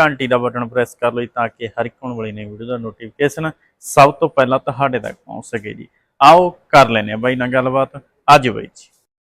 ਘੰਟੀ ਦਾ button press ਕਰ ਲਓ ਤਾਂ ਕਿ ਹਰ ਇੱਕ ਵਾਲੀ ਨਵੀਂ ਵੀਡੀਓ ਦਾ ਨੋਟੀਫਿਕੇਸ਼ਨ ਸਭ ਤੋਂ ਪਹਿਲਾਂ ਤੁਹਾਡੇ ਤੱਕ ਪਹੁੰਚ ਸਕੇ ਜੀ। ਆਓ ਕਰ ਲੈਨੇ ਆ ਬਾਈ ਨਾਲ ਗੱਲਬਾਤ। ਅੱਜ ਬਾਈ ਜੀ।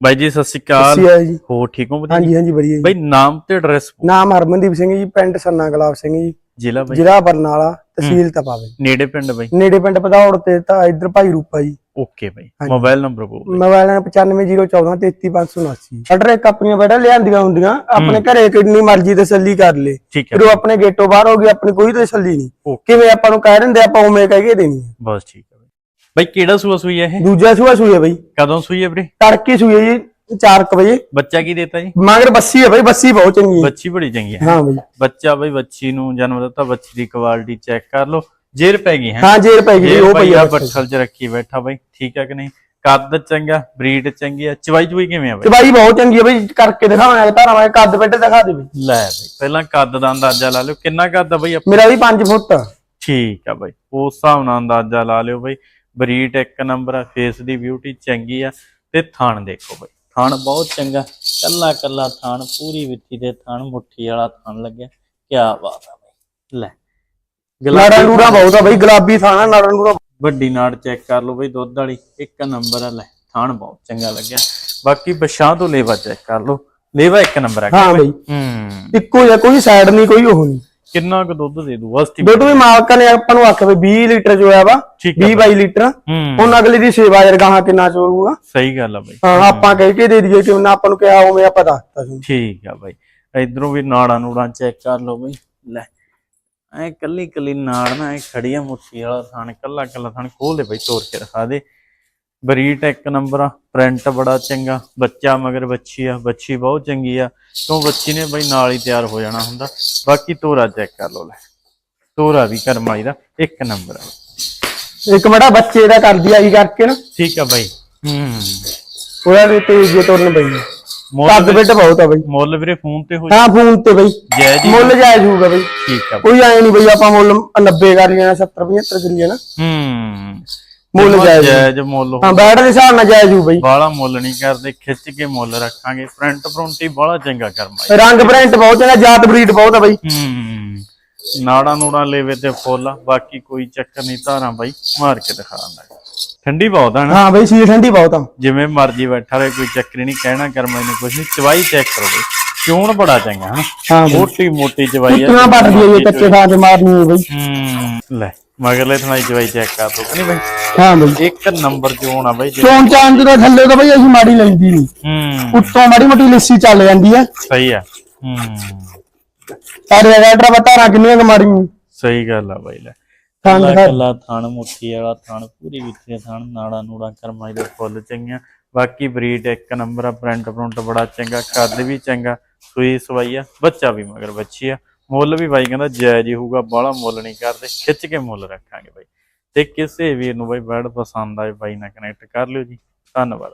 ਬਾਈ ਜੀ ਸਤਿ ਸ਼੍ਰੀ ਅਕਾਲ। ਹੋ ਠੀਕ ਹੋ ਵਧੀਆ? ਹਾਂਜੀ ਹਾਂਜੀ ਵਧੀਆ ਜੀ। ਬਾਈ ਨਾਮ ਤੇ ਐਡਰੈਸ ਨਾਮ ਹਰਮਨਦੀਪ ਸਿੰਘ ਜੀ ਪਿੰਡ ਸੰਨਾ ਗੁਲਾਬ ਸਿੰਘ ਜੀ। ਜ਼ਿਲ੍ਹਾ ਬਾਈ। ਜ਼ਿਲ੍ਹਾ ਬਰਨਾਲਾ। ਤਹਿਸੀਲ ਤਪਾਵੇ ਨੇੜੇ ਪਿੰਡ ਬਾਈ? ਨੇੜੇ ਪਿੰਡ ਪਧੌੜ ਤੇ ਤਾਂ ਇੱਧਰ ਭਾਈ Rupa ji. Okay bye. Mobile number ਬੋਲ ਮੋਬਾਈਲ ਨੰਬਰ 9501433579 ਆਰਡਰ ਇੱਕ ਆਪਣੀਆਂ ਬੇਟਾ ਲਿਆਂਦੀਆਂ ਹੁੰਦੀਆਂ। ਆਪਣੇ ਘਰੇ ਕਿੰਨੀ ਮਰਜ਼ੀ ਤਸੱਲੀ ਕਰ ਲੇ। ਹੈ। ਫਿਰ ਉਹ ਆਪਣੇ ਗੇਟੋਂ ਬਾਹਰ ਹੋ ਗਈ ਆਪਣੀ ਕੋਈ ਤਸੱਲੀ ਨਹੀਂ। ਕਿਵੇਂ ਆਪਾਂ ਨੂੰ ਕਹਿ ਦਿੰਦੇ ਆਪਾਂ ਉਵੇਂ ਕਹਿ ਕੇ ਦੇਣੀ ਹੈ ਬਸ ਠੀਕ ਹੈ ਬਾਈ। ਕਿਹੜਾ ਸੂਆ ਸੂਈ ਹੈ ਇਹ? ਦੂਜਾ ਸੂਆ ਸੂਏ ਬਈ। ਕਦੋਂ ਸੂਈ ਹੈ ਵੀਰੇ? ਤੜਕੇ ਸੂਏ ਜੀ। 4 ਵਜੇ। ਬੱਚਾ ਕੀ ਦੇਤਾ ਜੀ? ਮਗਰ ਬੱਸੀ ਹੈ ਬਈ ਬੱਸੀ ਬਹੁਤ ਚੰਗੀ ਹੈ ਬੱਚੀ ਬੜੀ ਚੰਗੀ ਹੈ ਹਾਂ ਬਈ। ਬੱਚਾ ਬਈ ਬੱਚੀ ਨੂੰ ਜਨਮ ਦਿੱਤਾ ਬੱਚੀ ਦੀ ਕੁਆਲਿਟੀ ਚੈੱਕ ਕਰ ਲਓ। ਜੇਰ ਪੈ ਗਈ ਹੈ? ਹਾਂ ਜੇਰ ਪੈ ਗਈ ਉਹ ਪਈ ਆ ਆ ਬੱਠਲ ਚ ਰੱਖੀ ਬੈਠਾ ਬਈ। ਠੀਕ ਹੈ ਕਿ ਨਹੀਂ? ਕੱਦ ਚੰਗਾ ਬਰੀਡ ਚੰਗੀ ਆ। ਚਵਾਈ ਚੁਈ ਕਿਵੇਂ ਆ ਬਈ? ਬਾਈ ਬਹੁਤ ਚੰਗੀ ਹੈ ਬਈ ਕਰਕੇ ਦਿਖਾਵਾਂਗੇ ਧਾਰਾਂ ਮੈਂ ਕੱਦ ਬੈਠੇ ਦਿਖਾ ਦੇ ਬਈ। ਲੈ ਬਈ ਪਹਿਲਾਂ ਕੱਦ ਦਾ ਅੰਦਾਜ਼ਾ ਲਾ ਲਿਓ। ਕਿੰਨਾ ਕੱਦ ਆ ਬਈ? ਮੇਰਾ ਵੀ 5 ਫੁੱਟ ਆ। ਠੀਕ ਆ ਬਈ। ਉਸ ਹਿਸਾਬ ਨਾਲ ਅੰਦਾਜ਼ਾ ਲਾ ਲਿਓ ਬਈ। ਬਰੀਡ ਇੱਕ ਨੰਬਰ ਆ ਫੇਸ ਦੀ ਬਿਊਟੀ ਚੰਗੀ ਆ। ਤੇ ਥਣ ਦੇਖੋ ਬਈ। ਥਣ ਬਹੁਤ ਚੰਗਾ। ਕੱਲਾ ਕੱਲਾ ਥਣ ਪੂਰੀ ਵਿੱਥੀ ਦੇ ਥਣ ਮੁੱਠੀ ਵਾਲਾ ਥਣ ਲੱਗਿਆ। ਕੀ ਬਾਤ ਆ ਬਈ। ਲੈ ਨਾੜਾ ਨੂੜਾ ਬਹੁਤ ਆ ਬਈ ਗੁਲਾਬੀ ਥਾਣਾ ਨਾੜਾ ਨੂੜਾ ਵੱਡੀ ਨਾੜ ਚੈੱਕ ਕਰ ਲਓ ਬਈ ਦੁੱਧ ਵਾਲੀ ਇੱਕ ਨੰਬਰ ਆ ਲੈ ਥਾਣ ਬਹੁਤ ਚੰਗਾ ਲੱਗਿਆ। ਬਾਕੀ ਬਸ਼ਾਹ ਤੋਂ ਲੇਵਾ ਚੈੱਕ ਕਰ ਲਓ। ਲੇਵਾ ਇੱਕ ਨੰਬਰ ਆ ਹਾਂ ਬਈ। ਹੂੰ। ਇੱਕੋ ਜਿਹਾ ਕੋਈ ਸਾਈਡ ਨਹੀਂ ਕੋਈ ਉਹ ਨਹੀਂ। ਕਿੰਨਾ ਕੁ ਦੁੱਧ ਦੇ ਦੂ? ਵਸਤੀ ਦੁੱਧ ਵੀ ਮਾਲਕਾਂ ਨੇ ਆਪਾਂ ਨੂੰ ਆਖਿਆ ਵੀ 20 ਲੀਟਰ ਜੋ ਆ ਵਾ ਠੀਕ ਆ 20 22 ਲੀਟਰ। ਹੂੰ। ਹੁਣ ਅਗਲੇ ਦੀ ਸੇਵਾ ਯਾਰ ਗਾਹਾਂ ਕਿੰਨਾ ਚੋਰੂਗਾ ਸਹੀ ਗੱਲ ਆ ਬਈ। ਹਾਂ ਆਪਾਂ ਕਹਿ ਕੇ ਦੇ ਦਈਏ ਕਿ ਉਹਨਾਂ ਆਪਾਂ ਨੂੰ ਕਿਹਾ ਉਵੇਂ ਆਪਾਂ ਦੱਸਤਾ ਸੀ। ਠੀਕ ਆ ਬਾਈ। ਇਧਰੋਂ ਵੀ ਨਾੜਾਂ ਨੂੜਾਂ ਚੈੱਕ ਕਰ ਲਓ ਬਈ। ਲੈ ਐ ਕੱਲੀ ਕੱਲੀ ਨਾੜ ਨਾ ਐ ਖੜੀ ਆ ਮੁੱਠੀ ਵਾਲਾ ਥਣ ਕੱਲਾ ਕੱਲਾ ਥਣ ਖੋਲ ਦੇ ਬਈ ਤੋੜ ਕੇ ਦਿਖਾ ਦੇ। ਬਰੀਟ ਇੱਕ ਨੰਬਰ ਆ ਪ੍ਰਿੰਟ ਬੜਾ ਚੰਗਾ ਬੱਚਾ ਮਗਰ ਬੱਚੀ ਆ ਬੱਚੀ ਬਹੁਤ ਚੰਗੀ ਆ ਕਿਉਂ ਬੱਚੀ ਨੇ ਬਈ ਨਾਲ ਹੀ ਤਿਆਰ ਹੋ ਜਾਣਾ ਹੁੰਦਾ ਬਾਕੀ ਤੋਰਾ ਚੈੱਕ ਕਰ ਲਓ ਲੈ। ਤੋਰਾ ਵੀ ਕਰਮਾਈ ਦਾ ਇੱਕ ਨੰਬਰ ਆ। ਇੱਕ ਮੜਾ ਬੱਚੇ ਦਾ ਕਰਦੀ ਆਈ ਕਰਕੇ ਨਾ। ਠੀਕ ਆ ਬਾਈ। ਹੂੰ। ਉਹਦਾ ਵੀ ਤੇਜ਼ ਜੇ ਤੁਰਨ ਮੁੱਲ ਕੱਦ ਬੈਠ ਬਹੁਤ ਆ ਬਈ। ਮੁੱਲ ਵੀਰੇ ਫੋਨ ਤੇ ਹੋ ਹਾਂ ਫੋਨ ਤੇ ਬਈ। ਜੈ ਜੀ ਮੁੱਲ ਜਾਇਜ਼ ਹੋਊਗਾ ਬਈ। ਠੀਕ ਆ ਕੋਈ ਐ ਨਹੀਂ ਬਈ ਆਪਾਂ ਮੁੱਲ 90 ਕਰ ਲੈਣਾ 70 75 ਕਰੀਏ ਨਾ। ਹੂੰ। ਮੁੱਲ ਜਾਇਜ਼। ਮੁੱਲ ਹਾਂ ਬੈਠ ਦੇ ਹਿਸਾਬ ਨਾਲ ਜਾਇਜ਼ ਹੋਊ ਬਈ। ਬਾਲਾ ਮੁੱਲ ਨਹੀਂ ਕਰਦੇ ਖਿੱਚ ਕੇ ਮੁੱਲ ਰੱਖਾਂਗੇ। ਪ੍ਰਿੰਟ ਪ੍ਰਿੰਟੀ ਬਾਲਾ ਚੰਗਾ ਕਰਮਾਈ ਰੰਗ ਪ੍ਰਿੰਟ ਬਹੁਤ ਚੰਗਾ ਜਾਤ ਬਰੀਡ ਬਹੁਤ ਆ ਬਈ। ਹੂੰ ਨਾੜਾ ਨੂੜਾ ਲੈਵੇ ਤੇ ਫੁੱਲ ਬਾਕੀ ਕੋਈ ਚੱਕਰ ਨਹੀਂ ਧਾਰਾਂ ਬਾਈ ਮਾਰ ਕੇ ਦਿਖਾ ਦਿੰਦਾ। ਠੰਡੀ ਬਹੁਤ ਆ ਨਾ। ਹਾਂ ਬਈ ਸੀਲ ਠੰਡੀ ਬਹੁਤ ਆ। ਜਿਵੇਂ ਮਰਜ਼ੀ ਬੈਠਾ ਰਹੇ ਕੋਈ ਚੱਕਰ ਹੀ ਨਹੀਂ ਕਹਿਣਾ ਕਰਮਾਈ ਨੇ ਕੁਝ ਨਹੀਂ ਚਵਾਈ ਚੈੱਕ ਕਰੋ ਬਈ। ਚੂਣ ਬੜਾ ਚੰਗਾ ਹਾਂ ਮੋਟੀ ਮੋਟੀ ਚਵਾਈ ਆ। ਕਿੰਨਾ ਪੱਟਦੀ ਹੈ ਇਹ ਕੱਚੇ ਥਾਂ ਤੇ ਮਾਰਨੀ ਹੈ ਬਈ। ਹੂੰ। ਲੈ ਮਗਰਲੇ ਥਣਾਈ ਚਵਾਈ ਚੈੱਕ ਕਰ ਦੋ। ਨਹੀਂ ਬਈ। ਹਾਂ ਬਈ। ਇੱਕ ਨੰਬਰ ਚੋਣ ਆ ਬਈ ਜੇ- ਚੋਣ ਚਾਂਦ ਦੇ ਥੱਲੇ ਤਾਂ ਬਈ ਅਸੀਂ ਮਾੜੀ ਲੈਂਦੀ ਨਹੀਂ ਹੂੰ। ਉੱਤੋਂ ਮਾੜੀ ਮੋਟੀ ਲੱਸੀ ਚੱਲ ਜਾਂਦੀ ਹੈ ਸਹੀ ਆ। ਹੂੰ। ਸਾਰੇ ਰੈਡਰਾ ਬਤਾਰਾ ਕਿੰਨੀਆਂ ਕੁ ਮਾੜੀਆਂ। ਸਹੀ ਗੱਲ ਆ ਬਾਈ ਲੈ। ਥਣ ਕੱਲਾ ਦਿਖਾ- ਕੱਲਾ ਥਣ ਮੁੱਠੀ ਵਾਲਾ ਥਣ ਪੂਰੀ ਵਿੱਚੇ ਥਣ ਨਾੜਾ ਨੂੜਾ ਕਰਮਾਈ ਦੇ ਫੁੱਲ ਚੰਗੀਆਂ। ਬਾਕੀ ਬਰੀਡ ਇੱਕ ਨੰਬਰ ਆ ਪ੍ਰਿੰਟ ਪ੍ਰਿੰਟ ਬੜਾ ਚੰਗਾ ਕੱਦ ਵੀ ਚੰਗਾ ਸੂਈ ਸਵਾਈ ਆ ਬੱਚਾ ਵੀ ਮਗਰ ਬੱਚੀ ਆ। ਮੁੱਲ ਵੀ ਬਾਈ ਕਹਿੰਦਾ ਜਾਇਜ਼ ਹੀ ਹੋਊਗਾ, ਬਾਹਲਾ ਮੁੱਲ ਨਹੀਂ ਕਰਦੇ, ਖਿੱਚ ਕੇ ਮੁੱਲ ਰੱਖਾਂਗੇ ਬਾਈ। ਤੇ ਕਿਸੇ ਵੀਰ ਨੂੰ ਬਾਈ ਬੈਡ ਪਸੰਦ ਆਏ ਬਾਈ ਨਾਲ ਕਨੈਕਟ ਕਰ ਲਿਓ ਜੀ। ਧੰਨਵਾਦ।